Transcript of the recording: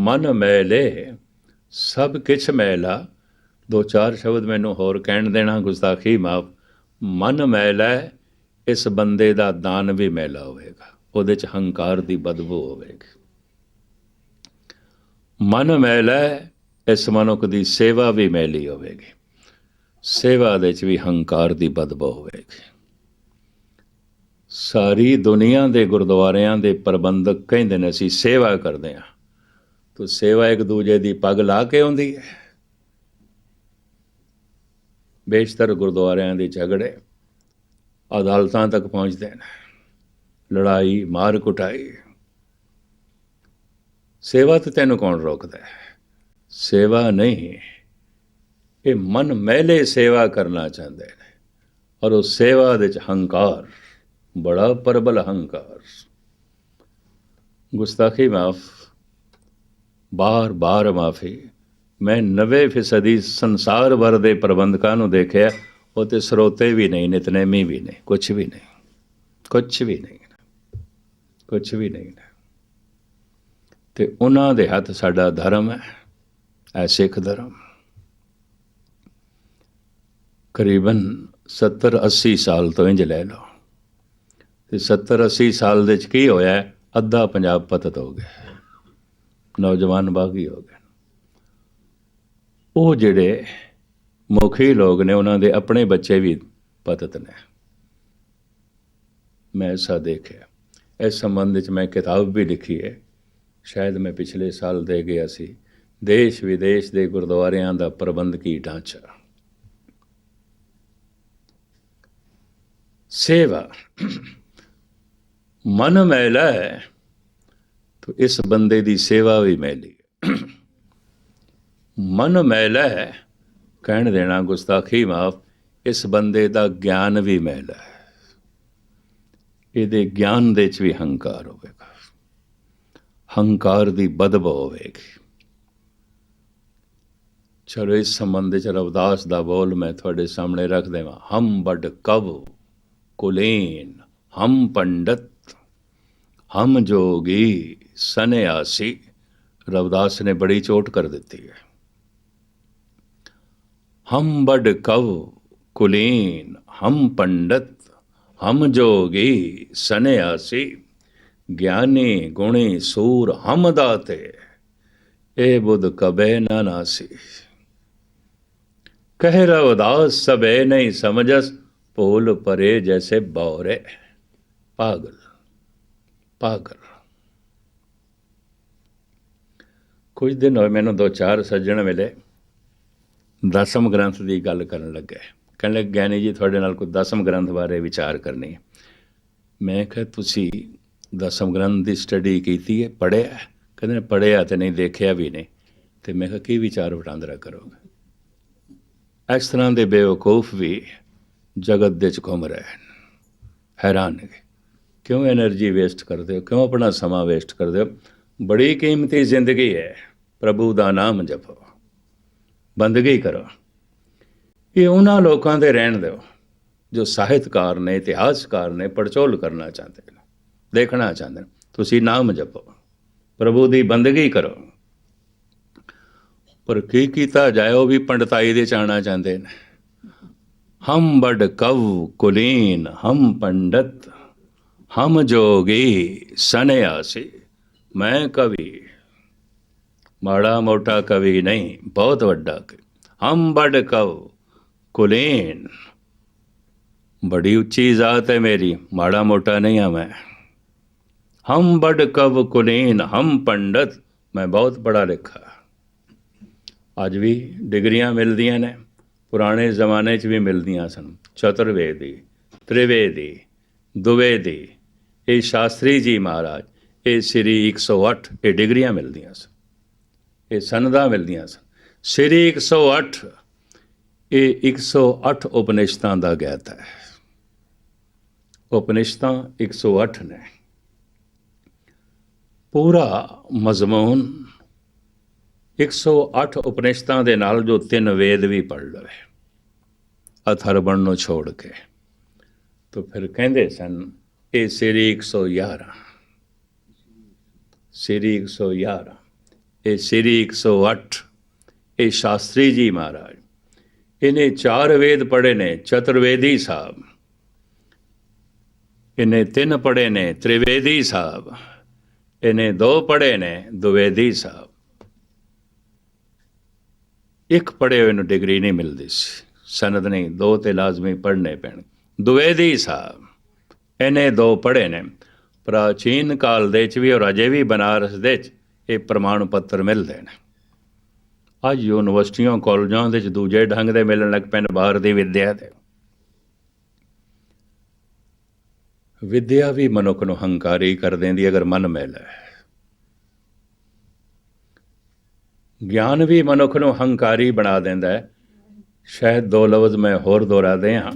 ਮਨ ਮੈਲੇ ਸਭ ਕਿਛ ਮੈਲਾ। ਦੋ ਚਾਰ ਸ਼ਬਦ ਮੈਨੂੰ ਹੋਰ ਕਹਿਣ ਦੇਣਾ ਗੁਸਤਾਖੀ ਮਾਫ। ਮਨ ਮੈਲਾ ਹੈ, ਇਸ ਬੰਦੇ ਦਾ ਦਾਨ ਵੀ ਮੈਲਾ ਹੋਵੇਗਾ। ਉਹਦੇ ਚ ਹੰਕਾਰ ਦੀ ਬਦਬੂ ਹੋਵੇਗੀ। ਮਨ ਮੈਲਾ ਹੈ, ਇਸ ਮਨੁੱਖ ਦੀ ਸੇਵਾ ਵੀ ਮੈਲੀ ਹੋਵੇਗੀ। ਸੇਵਾ ਦੇ ਚ ਵੀ ਹੰਕਾਰ ਦੀ ਬਦਬੂ ਹੋਵੇਗੀ। ਸਾਰੀ ਦੁਨੀਆ ਦੇ ਗੁਰਦੁਆਰਿਆਂ ਦੇ ਪ੍ਰਬੰਧਕ ਕਹਿੰਦੇ ਨੇ ਅਸੀਂ ਸੇਵਾ ਕਰਦੇ ਹਾਂ। ਤੋ ਸੇਵਾ ਇੱਕ ਦੂਜੇ ਦੀ ਪੱਗ ਲਾ ਕੇ ਹੁੰਦੀ ਹੈ। ਬੇਸ਼ਤਰ ਗੁਰਦੁਆਰਿਆਂ ਦੇ ਝਗੜੇ ਅਦਾਲਤਾਂ ਤੱਕ ਪਹੁੰਚਦੇ ਨੇ। ਲੜਾਈ, ਮਾਰ ਕੁਟਾਈ। ਸੇਵਾ ਤੇ ਤੈਨੂੰ ਕੌਣ ਰੋਕਦਾ ਹੈ? ਸੇਵਾ ਨਹੀਂ, ਇਹ ਮਨ ਮੈਲੇ ਸੇਵਾ ਕਰਨਾ ਚਾਹੁੰਦੇ ਨੇ। ਔਰ ਉਹ ਸੇਵਾ ਦੇ ਚ ਹੰਕਾਰ, ਬੜਾ ਪ੍ਰਬਲ ਹੰਕਾਰ। ਗੁਸਤਾਖੀ ਮਾਫ। ਬਾਰ ਬਾਰ ਮਾਫੀ। ਮੈਂ 90% ਸੰਸਾਰ ਵਰ ਦੇ ਪ੍ਰਬੰਧਕਾਂ ਨੂੰ ਦੇਖਿਆ ਉਹ ਤੇ ਸਰੋਤੇ ਵੀ ਨਹੀਂ, ਨਿਤਨੇਮੀ ਵੀ ਨਹੀਂ ਕੁਝ ਵੀ ਨਹੀਂ। ਕੁਝ ਵੀ ਨਹੀਂ। ਕੁਝ ਵੀ ਨਹੀਂ। ਤੇ ਉਹਨਾਂ ਦੇ ਹੱਥ ਸਾਡਾ ਧਰਮ ਹੈ ਐ ਸਿੱਖ ਧਰਮ। ਕਰੀਬਨ 70 80 ਸਾਲ ਤੋਂ ਇੰਜ ਲੈ ਲਓ। ਤੇ 70 80 ਸਾਲ ਦੇ ਚ ਕੀ ਹੋਇਆ? ਅੱਧਾ ਪੰਜਾਬ ਪਤਤ ਹੋ ਗਿਆ। ਨੌਜਵਾਨ ਬਾਗੀ ਹੋ ਗਏ। ਉਹ ਜਿਹੜੇ ਮੁਖੀ ਲੋਕ ਨੇ, ਉਹਨਾਂ ਦੇ ਆਪਣੇ ਬੱਚੇ ਵੀ ਪਤਤ ਨੇ। ਮੈਂ ਐਸਾ ਦੇਖਿਆ। ਇਸ ਸੰਬੰਧ ਵਿੱਚ ਮੈਂ ਕਿਤਾਬ ਵੀ ਲਿਖੀ ਹੈ। ਸ਼ਾਇਦ ਮੈਂ ਪਿਛਲੇ ਸਾਲ ਦੇ ਗਿਆ ਸੀ। ਦੇਸ਼ ਵਿਦੇਸ਼ ਦੇ ਗੁਰਦੁਆਰਿਆਂ ਦਾ ਪ੍ਰਬੰਧਕੀ ਢਾਂਚਾ। ਸੇਵਾ। ਮਨ ਮੈਲਾ ਹੈ तो इस बंदे ਦੀ ਸੇਵਾ ਵੀ ਮੈਲੀ ਹੈ ਮਨ ਮੈਲਾ ਹੈ ਕਹਿਣ ਦੇਣਾ ਗੁਸਤਾਖੀ ਮਾਫ ਇਸ ਬੰਦੇ ਦਾ ਗਿਆਨ ਵੀ ਮੈਲਾ ਹੈ ਇਹਦੇ ਗਿਆਨ ਦੇ ਚ ਵੀ ਹੰਕਾਰ ਹੋਵੇਗਾ ਹੰਕਾਰ ਦੀ ਬਦਬੂ ਹੋਵੇਗੀ ਚਲੋ ਇਸ ਸੰਬੰਧ ਚ ਰਵਦਾਸ ਦਾ ਬੋਲ ਮੈਂ ਤੁਹਾਡੇ ਸਾਹਮਣੇ ਰੱਖ ਦੇਵਾਂ ਹਮ ਬੜ ਕਵ ਕੁਲੇਨ ਹਮ ਪੰਡਤ ਹਮ ਜੋਗੀ ਸਨਿਆਸੀ ਰਵਦਾਸ ਨੇ ਬੜੀ ਚੋਟ ਕਰ ਦਿੱਤੀ ਹੈ। ਹਮ ਬੜ ਕਵ ਕੁਲੀਨ, ਹਮ ਪੰਡਤ, ਹਮ ਜੋਗੀ ਸਨਿਆਸੀ ਗਿਆਨੀ ਗੁਣੀ ਸੂਰ ਹਮ ਦਾਤੇ, ਏ ਬੁੱਧ ਕਬੇ ਨਾ ਨਾਸੀ। ਕਹਿ ਰਵਦਾਸ ਸਬੇ ਨਹੀਂ ਸਮਝਸ, ਭੂਲ ਪਰੇ ਜੈਸੇ ਬੌਰੇ। ਪਾਗਲ। ਪਾਗਲ। ਕੁਝ ਦਿਨ ਹੋਏ ਮੈਨੂੰ ਦੋ ਚਾਰ ਸੱਜਣ ਮਿਲੇ। ਦਸਮ ਗ੍ਰੰਥ ਦੀ ਗੱਲ ਕਰਨ ਲੱਗੇ। ਕਹਿਣ ਲੱਗੇ ਗਿਆਨੀ ਜੀ, ਤੁਹਾਡੇ ਨਾਲ ਕੋਈ ਦਸਮ ਗ੍ਰੰਥ ਬਾਰੇ ਵਿਚਾਰ ਕਰਨੀ ਹੈ। ਮੈਂ ਕਿਹਾ, ਤੁਸੀਂ ਦਸਮ ਗ੍ਰੰਥ ਦੀ ਸਟੱਡੀ ਕੀਤੀ ਹੈ, ਪੜ੍ਹਿਆ ਕਹਿੰਦੇ ਨੇ, ਪੜ੍ਹਿਆ ਤੇ ਨਹੀਂ, ਦੇਖਿਆ ਵੀ ਨਹੀਂ। ਤੇ ਮੈਂ ਕਿਹਾ, ਕੀ ਵਿਚਾਰ ਵਟਾਂਦਰਾ ਕਰੋਗੇ? ਇਸ ਤਰ੍ਹਾਂ ਦੇ ਬੇਵਕੂਫ ਵੀ ਜਗਤ ਦੇ ਚ ਘੁੰਮ ਰਹੇ ਹਨ। ਹੈਰਾਨ ਨੇ। ਕਿਉਂ એનર્ਜੀ ਵੇਸਟ ਕਰਦੇ ਹੋ? ਕਿਉਂ ਆਪਣਾ ਸਮਾਂ ਵੇਸਟ ਕਰਦੇ ਹੋ? ਬੜੀ ਕੀਮਤੀ ਜ਼ਿੰਦਗੀ ਹੈ। ਪ੍ਰਭੂ ਦਾ ਨਾਮ ਜਪੋ। ਬੰਦਗੀ ਕਰੋ। ਇਹ ਉਹਨਾਂ ਲੋਕਾਂ ਦੇ ਰਹਿਣ ਦਿਓ ਜੋ ਸਾਹਿਤਕਾਰ ਨੇ, ਇਤਿਹਾਸਕਾਰ ਨੇ ਪੜਚੋਲ ਕਰਨਾ ਚਾਹੁੰਦੇ ਨੇ, ਦੇਖਣਾ ਚਾਹੁੰਦੇ ਨੇ। ਤੁਸੀਂ ਨਾਮ ਜਪੋ। ਪ੍ਰਭੂ ਦੀ ਬੰਦਗੀ ਕਰੋ। ਪਰ ਕੀ ਕੀਤਾ ਜਾਏ ਉਹ ਵੀ ਪੰਡਤਾਈ ਦੇ ਚਾਣਾ ਚਾਹੁੰਦੇ ਨੇ। ਹਮ ਬੜ ਕਵ ਕੁਲੀਨ ਹਮ ਪੰਡਤ ਹਮ ਜੋਗੀ ਸਨਿਆਸੀ, ਮੈਂ ਕਵੀ। ਮਾੜਾ ਮੋਟਾ ਕਵੀ ਨਹੀਂ, ਬਹੁਤ ਵੱਡਾ ਕਵੀ। ਹਮ ਬੜ ਕਵ ਕੁਲੀਨ। ਬੜੀ ਉੱਚੀ ਜ਼ਾਤ ਹੈ ਮੇਰੀ, ਮਾੜਾ ਮੋਟਾ ਨਹੀਂ ਆ ਮੈਂ। ਹਮ ਬੜ ਕਵ ਕੁਲੀਨ, ਹਮ ਪੰਡਤ, ਮੈਂ ਬਹੁਤ ਪੜਾ ਲਿਖਾ। ਅੱਜ ਵੀ ਡਿਗਰੀਆਂ ਮਿਲਦੀਆਂ ਨੇ, ਪੁਰਾਣੇ ਜ਼ਮਾਨੇ 'ਚ ਵੀ ਮਿਲਦੀਆਂ ਸਨ। ਚਤੁਰਵੇਦੀ, ਤ੍ਰਿਵੇਦੀ, ਦੁਵੇਦੀ। ਇਹ ਸ਼ਾਸਤਰੀ ਜੀ ਮਹਾਰਾਜ, ਇਹ ਸ੍ਰੀ 108 ਇਹ ਡਿਗਰੀਆਂ ਮਿਲਦੀਆਂ ਸਨ। ਇਹ ਸੰਦਾਂ ਮਿਲਦੀਆਂ ਸਨ। ਸ੍ਰੀ 108 ਇਹ 108 ਉਪਨਿਸ਼ਦਾਂ ਦਾ ਗਿਆਤ ਹੈ। ਉਪਨਿਸ਼ਦਾਂ 108 ਨੇ। ਪੂਰਾ ਮਜ਼ਮੂਨ 108 ਉਪਨਿਸ਼ਦਾਂ ਦੇ ਨਾਲ ਜੋ ਤਿੰਨ ਵੇਦ ਵੀ ਪੜ ਲਵੇ। ਅਥਰਵਣ ਨੂੰ ਛੋੜ ਕੇ। ਤਾਂ ਫਿਰ ਕਹਿੰਦੇ ਸਨ ਇਹ ਸ੍ਰੀ 111 ਸ੍ਰੀ 111 ਇਹ ਸ੍ਰੀ 108 ਇਹ ਸ਼ਾਸਤਰੀ ਜੀ ਮਹਾਰਾਜ ਇਹਨੇ ਚਾਰ ਵੇਦ ਪੜ੍ਹੇ ਨੇ ਚਤੁਰਵੇਦੀ ਸਾਹਿਬ ਇਹਨੇ ਤਿੰਨ ਪੜ੍ਹੇ ਨੇ ਤ੍ਰਿਵੇਦੀ ਸਾਹਿਬ ਇਹਨੇ ਦੋ ਪੜ੍ਹੇ ਨੇ ਦੁਵੇਦੀ ਸਾਹਿਬ ਇੱਕ ਪੜ੍ਹੇ ਹੋਏ ਨੂੰ ਡਿਗਰੀ ਨਹੀਂ ਮਿਲਦੀ ਸੀ ਸਨਦ ਨਹੀਂ ਦੋ ਤੇ ਲਾਜ਼ਮੀ ਪੜ੍ਹਨੇ ਪੈਣ ਦੁਵੇਦੀ ਸਾਹਿਬ ਇਹਨੇ ਦੋ ਪੜ੍ਹੇ ਨੇ। ਪ੍ਰਾਚੀਨ ਕਾਲ ਦੇ ਚ ਵੀ ਔਰ ਅਜੇ ਵੀ ਬਨਾਰਸ ਦੇ ਚ ਇਹ ਪ੍ਰਮਾਣ ਪੱਤਰ ਮਿਲਦੇ ਨੇ। ਅੱਜ ਯੂਨੀਵਰਸਿਟੀਆਂ, ਕਾਲਜਾਂ ਦੇ ਚ ਦੂਜੇ ਢੰਗ ਦੇ ਮਿਲਣ ਲੱਗ ਪੈਣ ਬਾਹਰ ਦੀ ਵਿਦਿਆ ਦੇ। ਵਿਦਿਆ ਵੀ ਮਨੁੱਖ ਨੂੰ ਹੰਕਾਰੀ ਕਰ ਦਿੰਦੀ ਅਗਰ ਮਨ ਮੈਲਾ। ਗਿਆਨ ਵੀ ਮਨੁੱਖ ਨੂੰ ਹੰਕਾਰੀ ਬਣਾ ਦਿੰਦਾ ਹੈ। ਸ਼ਾਇਦ ਦੋ ਲਫ਼ਜ਼ ਮੈਂ ਹੋਰ ਦੁਹਰਾ ਦੇ ਹਾਂ